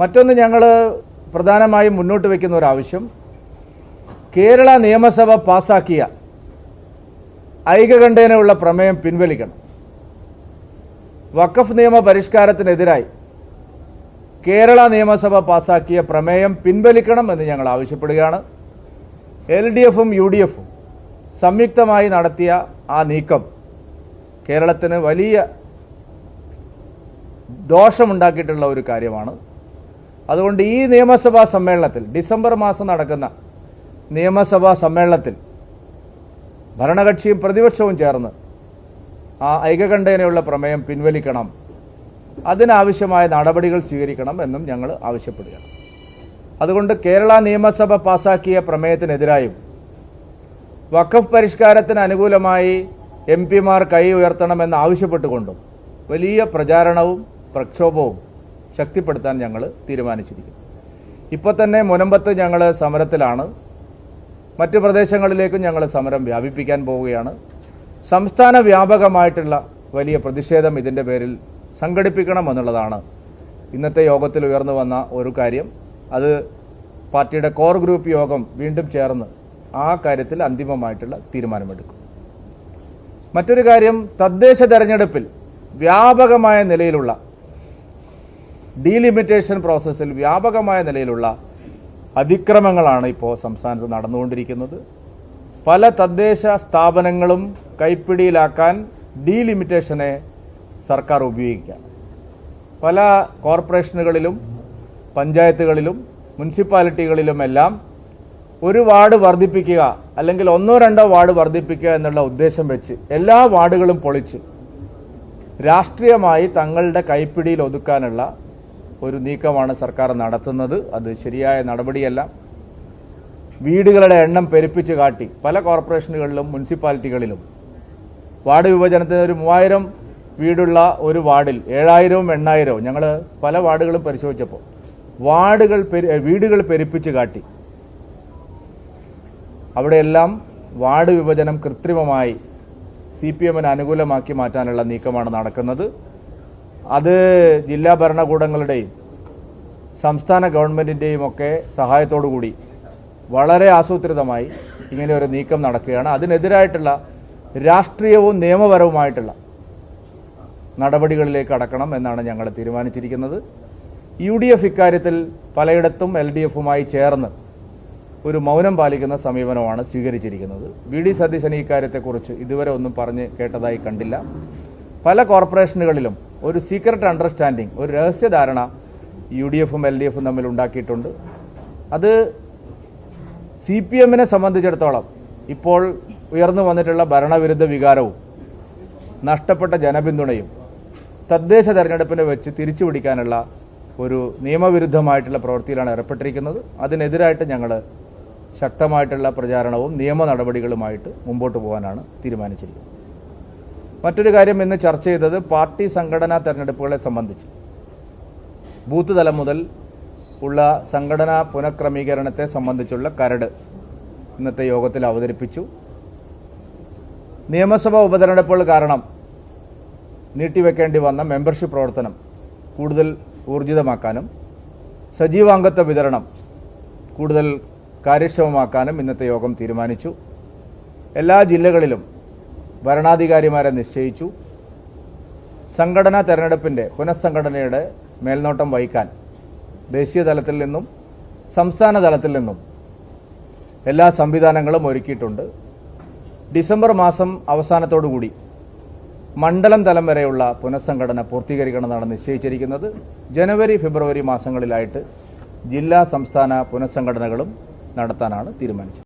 മറ്റൊന്ന് ഞങ്ങൾ പ്രധാനമായും മുന്നോട്ട് വയ്ക്കുന്ന ഒരു ആവശ്യം. കേരള നിയമസഭ പാസാക്കിയ ഐകകണ്ഠേനയുള്ള പ്രമേയം പിൻവലിക്കണം. വഖഫ് നിയമ പരിഷ്കാരത്തിനെതിരായി കേരള നിയമസഭ പാസാക്കിയ പ്രമേയം പിൻവലിക്കണം എന്ന് ഞങ്ങൾ ആവശ്യപ്പെടുകയാണ്. എൽ ഡി എഫും യു ഡി എഫും സംയുക്തമായി നടത്തിയ ആ നീക്കം കേരളത്തിന് വലിയ ദോഷമുണ്ടാക്കിയിട്ടുള്ള ഒരു കാര്യമാണ്. അതുകൊണ്ട് ഈ നിയമസഭാ സമ്മേളനത്തിൽ ഡിസംബർ മാസം നടക്കുന്ന നിയമസഭാ സമ്മേളനത്തിൽ ഭരണകക്ഷിയും പ്രതിപക്ഷവും ചേർന്ന് ആ ഐകകണ്ഠേനയുള്ള പ്രമേയം പിൻവലിക്കണം. അതിനാവശ്യമായ നടപടികൾ സ്വീകരിക്കണം എന്നും ഞങ്ങൾ ആവശ്യപ്പെടുകയാണ്. അതുകൊണ്ട് കേരള നിയമസഭ പാസാക്കിയ പ്രമേയത്തിനെതിരായും വഖഫ് പരിഷ്കാരത്തിന് അനുകൂലമായി എം പിമാർ കൈ ഉയർത്തണമെന്ന് ആവശ്യപ്പെട്ടുകൊണ്ടും വലിയ പ്രചാരണവും പ്രക്ഷോഭവും ശക്തിപ്പെടുത്താൻ ഞങ്ങൾ തീരുമാനിച്ചിരിക്കുന്നു. ഇപ്പോൾ തന്നെ മുനമ്പത്ത് ഞങ്ങൾ സമരത്തിലാണ്. മറ്റ് പ്രദേശങ്ങളിലേക്കും ഞങ്ങൾ സമരം വ്യാപിപ്പിക്കാൻ പോവുകയാണ്. സംസ്ഥാന വ്യാപകമായിട്ടുള്ള വലിയ പ്രതിഷേധം ഇതിന്റെ പേരിൽ സംഘടിപ്പിക്കണമെന്നുള്ളതാണ് ഇന്നത്തെ യോഗത്തിൽ ഉയർന്നു വന്ന ഒരു കാര്യം. അത് പാർട്ടിയുടെ കോർ ഗ്രൂപ്പ് യോഗം വീണ്ടും ചേർന്ന് ആ കാര്യത്തിൽ അന്തിമമായിട്ടുള്ള തീരുമാനമെടുക്കും. മറ്റൊരു കാര്യം തദ്ദേശ തെരഞ്ഞെടുപ്പിൽ വ്യാപകമായ നിലയിലുള്ള ഡീലിമിറ്റേഷൻ പ്രോസസ്സിൽ വ്യാപകമായ നിലയിലുള്ള അതിക്രമങ്ങളാണ് ഇപ്പോൾ സംസ്ഥാനത്ത് നടന്നുകൊണ്ടിരിക്കുന്നത്. പല തദ്ദേശ സ്ഥാപനങ്ങളും കൈപ്പിടിയിലാക്കാൻ ഡീലിമിറ്റേഷനെ സർക്കാർ ഉപയോഗിക്കുകയാണ് പല കോർപ്പറേഷനുകളിലും പഞ്ചായത്തുകളിലും മുനിസിപ്പാലിറ്റികളിലുമെല്ലാം ഒരു വാർഡ് വർദ്ധിപ്പിക്കുക അല്ലെങ്കിൽ ഒന്നോ രണ്ടോ വാർഡ് വർദ്ധിപ്പിക്കുക എന്നുള്ള ഉദ്ദേശം വെച്ച് എല്ലാ വാർഡുകളും പൊളിച്ച് രാഷ്ട്രീയമായി തങ്ങളുടെ കൈപ്പിടിയിൽ ഒതുക്കാനുള്ള ഒരു നീക്കമാണ് സർക്കാർ നടത്തുന്നത്. അത് ശരിയായ നടപടിയല്ല. വീടുകളുടെ എണ്ണം പെരുപ്പിച്ച് കാട്ടി പല കോർപ്പറേഷനുകളിലും മുനിസിപ്പാലിറ്റികളിലും. വാർഡ് വിഭജനത്തിന് ഒരു മൂവായിരം വീടുള്ള ഒരു വാർഡിൽ ഏഴായിരവും എണ്ണായിരവും ഞങ്ങൾ പല വാർഡുകളും പരിശോധിച്ചപ്പോൾ വാർഡുകൾ വീടുകൾ പെരുപ്പിച്ച് കാട്ടി. അവിടെയെല്ലാം വാർഡ് വിഭജനം കൃത്രിമമായി സി പി എമ്മിന് അനുകൂലമാക്കി മാറ്റാനുള്ള നീക്കമാണ് നടക്കുന്നത്. അത് ജില്ലാ ഭരണകൂടങ്ങളുടെയും സംസ്ഥാന ഗവൺമെന്റിന്റെയും ഒക്കെ സഹായത്തോടു കൂടി വളരെ ആസൂത്രിതമായി ഇങ്ങനെ ഒരു നീക്കം നടക്കുകയാണ്. അതിനെതിരായിട്ടുള്ള രാഷ്ട്രീയവും നിയമപരവുമായിട്ടുള്ള നടപടികളിലേക്ക് അടക്കണം എന്നാണ് ഞങ്ങൾ തീരുമാനിച്ചിരിക്കുന്നത്. യു ഡി എഫ് ഇക്കാര്യത്തിൽ പലയിടത്തും എൽ ഡി എഫുമായി ചേർന്ന് ഒരു മൗനം പാലിക്കുന്ന സമീപനമാണ് സ്വീകരിച്ചിരിക്കുന്നത്. വി ഡി സതീശൻ ഇക്കാര്യത്തെക്കുറിച്ച് കാര്യത്തെക്കുറിച്ച് ഇതുവരെ ഒന്നും പറഞ്ഞ് കേട്ടതായി കണ്ടില്ല. പല കോർപ്പറേഷനുകളിലും ഒരു സീക്രട്ട് അണ്ടർസ്റ്റാൻഡിങ് ഒരു രഹസ്യധാരണ യു ഡി എഫും എൽ ഡി എഫും തമ്മിൽ ഉണ്ടാക്കിയിട്ടുണ്ട്. അത് സി പി എമ്മിനെ സംബന്ധിച്ചിടത്തോളം ഇപ്പോൾ ഉയർന്നു വന്നിട്ടുള്ള ഭരണവിരുദ്ധ വികാരവും നഷ്ടപ്പെട്ട ജനപിന്തുണയും തദ്ദേശ തെരഞ്ഞെടുപ്പിനെ വെച്ച് തിരിച്ചുപിടിക്കാനുള്ള ഒരു നിയമവിരുദ്ധമായിട്ടുള്ള പ്രവൃത്തിയിലാണ് ഏർപ്പെട്ടിരിക്കുന്നത്. അതിനെതിരായിട്ട് ഞങ്ങൾ ശക്തമായിട്ടുള്ള പ്രചാരണവും നിയമ നടപടികളുമായിട്ട് മുമ്പോട്ട് പോകാനാണ് തീരുമാനിച്ചിരിക്കുന്നത്. മറ്റൊരു കാര്യം ഇന്ന് ചർച്ച ചെയ്തത് പാർട്ടി സംഘടനാ തെരഞ്ഞെടുപ്പുകളെ സംബന്ധിച്ച്. ബൂത്ത് തലം മുതൽ ഉള്ള സംഘടനാ പുനഃക്രമീകരണത്തെ സംബന്ധിച്ചുള്ള കരട് ഇന്നത്തെ യോഗത്തിൽ അവതരിപ്പിച്ചു. നിയമസഭാ ഉപതെരഞ്ഞെടുപ്പുകൾ കാരണം നീട്ടിവെക്കേണ്ടി വന്ന മെമ്പർഷിപ്പ് പ്രവർത്തനം കൂടുതൽ ഊർജിതമാക്കാനും സജീവാംഗത്വ വിതരണം കൂടുതൽ കാര്യക്ഷമമാക്കാനും ഇന്നത്തെ യോഗം തീരുമാനിച്ചു. എല്ലാ ജില്ലകളിലും ഭരണാധികാരിമാരെ നിശ്ചയിച്ചു. സംഘടനാ തെരഞ്ഞെടുപ്പിന്റെ പുനഃസംഘടനയുടെ മേൽനോട്ടം വഹിക്കാൻ ദേശീയ തലത്തിൽ നിന്നും സംസ്ഥാന തലത്തിൽ നിന്നും എല്ലാ സംവിധാനങ്ങളും ഒരുക്കിയിട്ടുണ്ട്. ഡിസംബർ മാസം അവസാനത്തോടുകൂടി മണ്ഡലം തലം വരെയുള്ള പുനഃസംഘടന പൂർത്തീകരിക്കണമെന്നാണ് നിശ്ചയിച്ചിരിക്കുന്നത്. ജനുവരി ഫെബ്രുവരി മാസങ്ങളിലായിട്ട് ജില്ലാ സംസ്ഥാന പുനഃസംഘടനകളും നടത്താനാണ് തീരുമാനിച്ചത്.